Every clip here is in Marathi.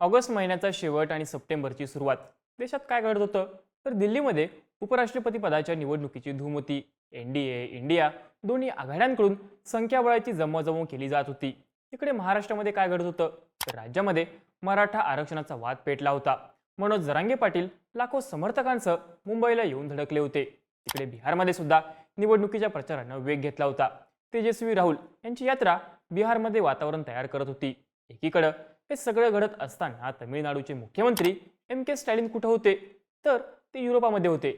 ऑगस्ट महिन्याचा शेवट आणि सप्टेंबरची सुरुवात. देशात काय घडत होतं? तर दिल्लीमध्ये उपराष्ट्रपती पदाच्या निवडणुकीची धूम होती. एन डी ए इंडिया दोन्ही आघाड्यांकडून संख्याबळाची जमवाजमव केली जात होती. तिकडे महाराष्ट्रामध्ये काय घडत होतं? तर राज्यामध्ये मराठा आरक्षणाचा वाद पेटला होता. मनोज जरांगे पाटील लाखो समर्थकांसह मुंबईला येऊन धडकले होते. तिकडे बिहारमध्ये सुद्धा निवडणुकीच्या प्रचारानं वेग घेतला होता. तेजस्वी राहुल यांची यात्रा बिहारमध्ये वातावरण तयार करत होती. एकीकडं हे सगळं घडत असताना तमिळनाडूचे मुख्यमंत्री एम के स्टॅलिन कुठं होते? तर ते युरोपामध्ये होते.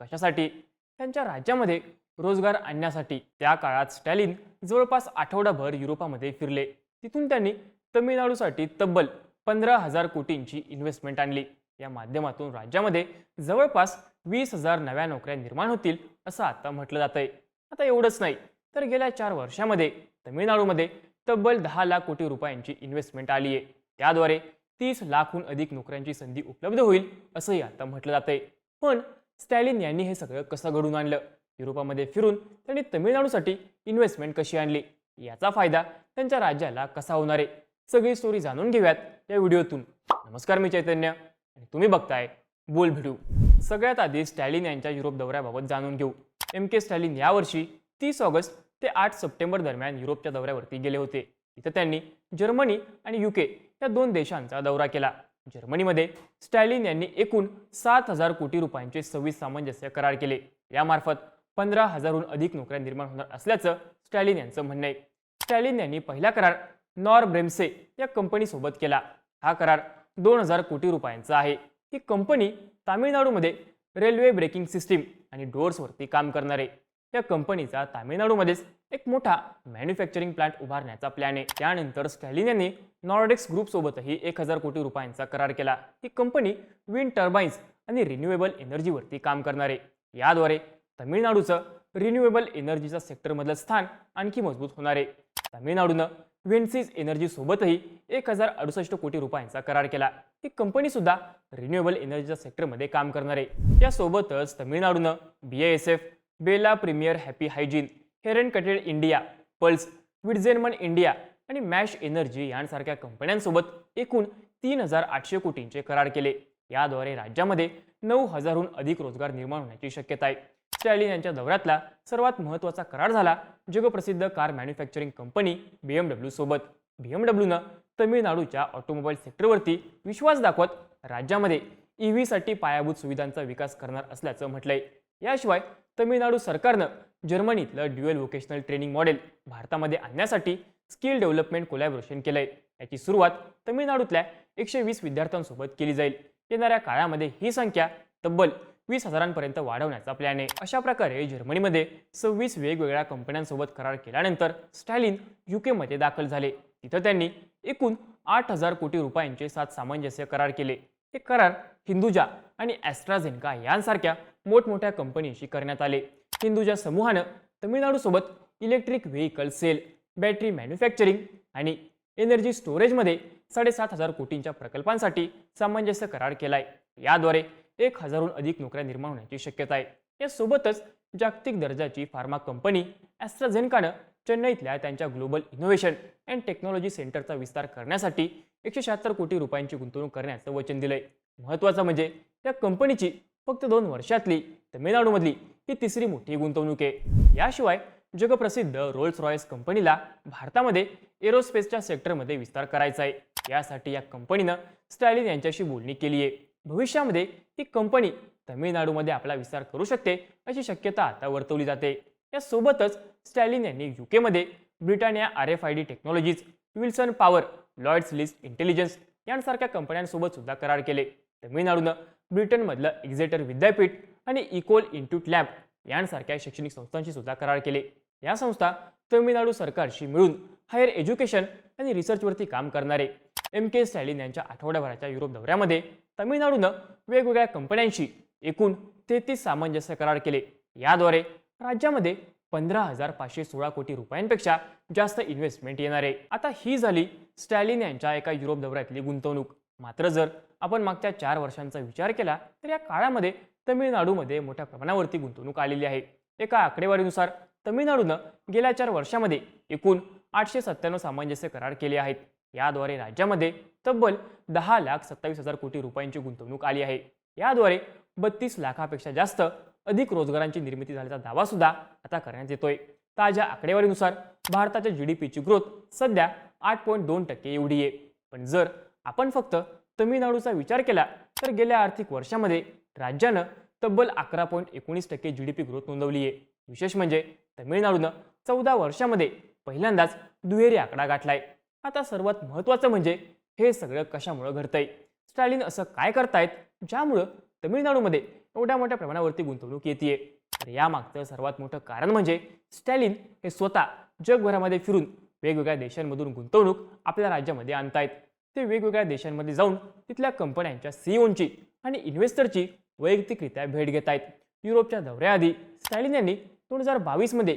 कशासाठी? त्यांच्या राज्यामध्ये रोजगार आणण्यासाठी. त्या काळात स्टॅलिन जवळपास आठवडाभर युरोपामध्ये फिरले. तिथून त्यांनी तमिळनाडूसाठी तब्बल पंधरा हजार कोटींची इन्व्हेस्टमेंट आणली. या माध्यमातून राज्यामध्ये जवळपास वीस हजार नव्या नोकऱ्या निर्माण होतील असं आता म्हटलं जातंय. आता एवढंच नाही तर गेल्या चार वर्षामध्ये तमिळनाडूमध्ये तब्बल दहा लाख कोटी रुपयांची इन्व्हेस्टमेंट आली आहे त्याद्वारे तीस लाखहून अधिक नोकऱ्यांची संधी उपलब्ध होईल असंही आता म्हटलं जातंय. पण स्टॅलिन यांनी हे सगळं कसं घडून आणलं? युरोपामध्ये फिरून त्यांनी तमिळनाडूसाठी इन्व्हेस्टमेंट कशी आणली? याचा फायदा त्यांच्या राज्याला कसा होणार आहे? सगळी स्टोरी जाणून घेऊयात या व्हिडिओतून. नमस्कार मी चैतन्य आणि तुम्ही बघताय बोल भिडू. सगळ्यात आधी स्टॅलिन यांच्या युरोप दौऱ्याबाबत जाणून घेऊ. एम के स्टॅलिन यावर्षी तीस ऑगस्ट ते आठ सप्टेंबर दरम्यान युरोपच्या दौऱ्यावरती गेले होते. इथं त्यांनी जर्मनी आणि युके या दोन देशांचा दौरा केला. जर्मनीमध्ये स्टॅलिन यांनी एकूण सात हजार कोटी रुपयांचे सव्वीस सामंजस्य करार केले. यामार्फत पंधरा हजारहून अधिक नोकऱ्या निर्माण होणार असल्याचं स्टॅलिन यांचं म्हणणं आहे. स्टॅलिन यांनी पहिला करार नॉर ब्रेम्से या कंपनीसोबत केला. हा करार दोन हजार कोटी रुपयांचा आहे. ही कंपनी तामिळनाडूमध्ये रेल्वे ब्रेकिंग सिस्टीम आणि डोअर्सवरती काम करणार. आहे या कंपनीचा तामिळनाडूमध्येच एक मोठा मॅन्युफॅक्चरिंग प्लांट उभारण्याचा प्लॅन आहे. त्यानंतर स्टॅलिन यांनी नॉर्डेक्स ग्रुपसोबतही एक हजार कोटी रुपयांचा करार केला. ही कंपनी विंड टर्बाईन्स आणि रिन्युएबल एनर्जीवरती काम करणार आहे. याद्वारे तमिळनाडूचं रिन्युएबल एनर्जीचा सेक्टरमधलं स्थान आणखी मजबूत होणार आहे. तमिळनाडूनं विन्सीज एनर्जीसोबतही एक हजार अडुसष्ट कोटी रुपयांचा करार केला. ही कंपनी सुद्धा रिन्युएबल एनर्जीच्या सेक्टरमध्ये काम करणार आहे. यासोबतच तमिळनाडूनं B S F Bella premier happy hygiene हेरन कटेड इंडिया पल्स विडझेनमन इंडिया आणि मॅश एनर्जी यांसारख्या कंपन्यांसोबत एकूण तीन हजार आठशे कोटींचे करार केले. याद्वारे राज्यामध्ये नऊ हजारहून अधिक रोजगार निर्माण होण्याची शक्यता आहे. स्टॅलिन यांच्या दौऱ्यातला सर्वात महत्त्वाचा करार झाला जगप्रसिद्ध कार मॅन्युफॅक्चरिंग कंपनी बीएमडब्ल्यू सोबत. बीएमडब्ल्यूनं तमिळनाडूच्या ऑटोमोबाईल सेक्टरवरती विश्वास दाखवत राज्यामध्ये ई व्हीसाठी पायाभूत सुविधांचा विकास करणार असल्याचं म्हटलंय. याशिवाय तमिळनाडू सरकारनं जर्मनीतलं ड्युएल व्होकेशनल ट्रेनिंग मॉडेल भारतामध्ये आणण्यासाठी स्किल डेव्हलपमेंट कोलॅबोरेशन आहे याची सुरुवात तमिळनाडूतल्या एकशे वीस विद्यार्थ्यांसोबत केली जाईल. येणाऱ्या काळामध्ये ही संख्या तब्बल वीस हजारांपर्यंत वाढवण्याचा प्लॅन आहे. अशा प्रकारे जर्मनीमध्ये सव्वीस वेगवेगळ्या कंपन्यांसोबत करार केल्यानंतर स्टॅलिन युकेमध्ये दाखल झाले. तिथं त्यांनी एकूण आठ हजार कोटी रुपयांचे सात सामंजस्य करार केले. हे करार हिंदुजा आणि ॲस्ट्राझेनका यांसारख्या मोठमोठ्या कंपनीशी करण्यात आले. हिंदूच्या समूहानं तमिळनाडूसोबत electric vehicle cell battery manufacturing आणि एनर्जी स्टोरेजमध्ये साडेसात हजार कोटींच्या प्रकल्पांसाठी सामंजस्य करार केलाय. याद्वारे एक हजारहून अधिक नोकऱ्या निर्माण होण्याची शक्यता आहे यासोबतच जागतिक दर्जाची फार्मा कंपनी ॲस्ट्राझेनकानं चेन्नईतल्या त्यांच्या ग्लोबल इनोव्हेशन अँड टेक्नॉलॉजी सेंटरचा विस्तार करण्यासाठी एकशे शहात्तर कोटी रुपयांची गुंतवणूक करण्याचं वचन दिलंय. महत्त्वाचं म्हणजे या कंपनीची फक्त दोन वर्षातली तमिळनाडूमधली ही तिसरी मोठी गुंतवणूक आहे. याशिवाय जगप्रसिद्ध रोल्स रॉयस कंपनीला भारतामध्ये एरोस्पेसच्या सेक्टरमध्ये विस्तार करायचा आहे. यासाठी या कंपनीनं स्टॅलिन यांच्याशी बोलणी केली आहे. भविष्यामध्ये ही कंपनी तमिळनाडूमध्ये आपला विस्तार करू शकते अशी शक्यता आता वर्तवली जाते. यासोबतच स्टॅलिन यांनी युकेमध्ये Britannia R F I D technologies Wilson power Lloyds list intelligence यांसारख्या कंपन्यांसोबत सुद्धा करार केले. तमिळनाडूनं ब्रिटनमधलं एक्झेटर विद्यापीठ आणि इकोल इन्स्टिट्यूट लॅब यांसारख्या शैक्षणिक संस्थांशी सुद्धा करार केले. या संस्था तमिळनाडू सरकारशी मिळून हायर एज्युकेशन आणि रिसर्चवरती काम करणारे एम के स्टॅलिन यांच्या आठवड्याभराच्या युरोप दौऱ्यामध्ये तमिळनाडूनं वेगवेगळ्या कंपन्यांशी एकूण तेहतीस सामंजस्य करार केले. याद्वारे राज्यामध्ये पंधरा हजार पाचशे सोळा कोटी रुपयांपेक्षा जास्त इन्व्हेस्टमेंट येणार. आहे आता ही झाली स्टॅलिन यांच्या एका युरोप दौऱ्यातली गुंतवणूक. मात्र जर आपण मागच्या चार वर्षांचा विचार केला तर या काळामध्ये तमिळनाडूमध्ये मोठ्या प्रमाणावरती गुंतवणूक आलेली आहे. एका आकडेवारीनुसार तमिळनाडूनं गेल्या चार वर्षामध्ये एकूण आठशे सत्त्याण्णव सामंजस्य करार केले आहेत. याद्वारे राज्यामध्ये तब्बल दहा लाख सत्तावीस हजार कोटी रुपयांची गुंतवणूक आली आहे. याद्वारे बत्तीस लाखापेक्षा जास्त अधिक रोजगारांची निर्मिती झाल्याचा दावा सुद्धा आता करण्यात येतोय. ताज्या आकडेवारीनुसार भारताच्या जी डी पीची ग्रोथ सध्या आठ पॉईंट दोन टक्के एवढी आहे. पण जर आपण फक्त तमिळनाडूचा विचार केला तर गेल्या आर्थिक वर्षामध्ये राज्यानं तब्बल अकरा पॉईंट एकोणीस टक्के जी डी पी ग्रोथ नोंदवली आहे. विशेष म्हणजे तमिळनाडूनं चौदा वर्षामध्ये पहिल्यांदाच दुहेरी आकडा गाठलाय. आता सर्वात महत्त्वाचं म्हणजे हे सगळं कशामुळं घडतंय? स्टॅलिन असं काय करतायत? ज्यामुळं तमिळनाडूमध्ये एवढ्या मोठ्या प्रमाणावरती गुंतवणूक येते तर यामागचं सर्वात मोठं कारण म्हणजे स्टॅलिन हे स्वतः जगभरामध्ये फिरून वेगवेगळ्या देशांमधून गुंतवणूक आपल्या राज्यामध्ये आणतायत. ते वेगवेगळ्या देशांमध्ये जाऊन तिथल्या कंपन्यांच्या सीईओंची आणि इन्व्हेस्टरची वैयक्तिकरित्या भेट घेत आहेत. युरोपच्या दौऱ्याआधी स्टॅलिन यांनी दोन हजार बावीसमध्ये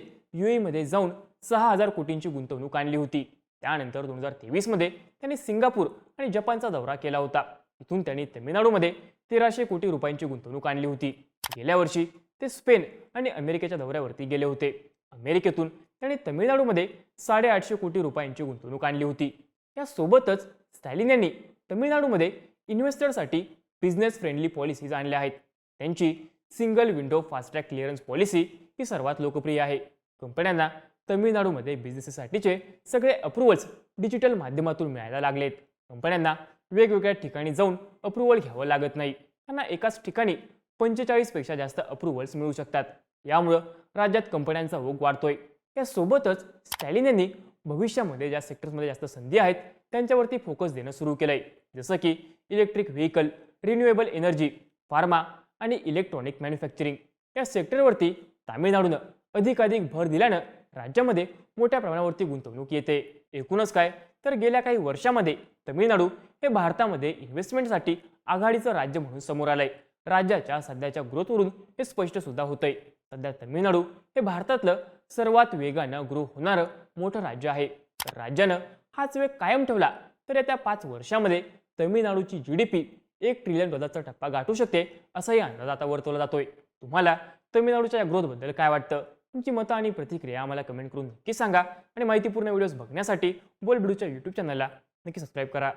मध्ये जाऊन सहा हजार कोटींची गुंतवणूक आणली होती. त्यानंतर दोन हजार तेवीसमध्ये त्यांनी सिंगापूर आणि जपानचा दौरा केला होता. तिथून त्यांनी तमिळनाडूमध्ये तेराशे कोटी रुपयांची गुंतवणूक आणली होती. गेल्या वर्षी ते स्पेन आणि अमेरिकेच्या दौऱ्यावरती गेले होते. अमेरिकेतून त्यांनी तमिळनाडूमध्ये साडेआठशे कोटी रुपयांची गुंतवणूक आणली होती. यासोबतच स्टॅलिन यांनी तमिळनाडूमध्ये इन्व्हेस्टरसाठी बिझनेस फ्रेंडली पॉलिसीज आणल्या आहेत. त्यांची single window fast track clearance policy ही सर्वात लोकप्रिय आहे. कंपन्यांना तमिळनाडूमध्ये बिझनेससाठीचे सगळे अप्रुव्हल्स डिजिटल माध्यमातून मिळायला लागलेत. कंपन्यांना वेगवेगळ्या ठिकाणी जाऊन अप्रुव्हल घ्यावं लागत नाही. त्यांना एकाच ठिकाणी पंचेचाळीसपेक्षा जास्त अप्रुव्हल्स मिळू शकतात. यामुळं राज्यात कंपन्यांचा ओघ वाढतोय. यासोबतच स्टॅलिन यांनी भविष्यामध्ये ज्या सेक्टर्समध्ये जास्त संधी आहेत त्यांच्यावरती फोकस देणं सुरू केलंय. जसं की electric vehicle renewable energy pharma आणि इलेक्ट्रॉनिक मॅन्युफॅक्चरिंग या सेक्टरवरती तामिळनाडूनं अधिकाधिक भर दिल्यानं राज्यामध्ये मोठ्या प्रमाणावरती गुंतवणूक येते. एकूणच काय? तर गेल्या काही वर्षामध्ये तमिळनाडू हे भारतामध्ये इन्व्हेस्टमेंटसाठी आघाडीचं राज्य म्हणून समोर आलंय. राज्याच्या सध्याच्या ग्रोथवरून हे स्पष्ट सुद्धा होतंय. सध्या तमिळनाडू हे भारतातलं सर्वात वेगानं ग्रो होणारं मोठं राज्य आहे. तर राज्यानं हाच वेग कायम ठेवला. तर येत्या पाच वर्षामध्ये तमिळनाडूची जी डी पी एक ट्रिलियन डॉलरचा टप्पा गाठू शकते असाही अंदाज आता वर्तवला जातोय. तुम्हाला तमिळनाडूच्या या ग्रोथबद्दल काय वाटतं? तुमची मतं आणि प्रतिक्रिया आम्हाला कमेंट करून नक्की सांगा. आणि माहितीपूर्ण व्हिडिओज बघण्यासाठी बोलबिडूच्या यूट्यूब चॅनलला नक्की सबस्क्राईब करा.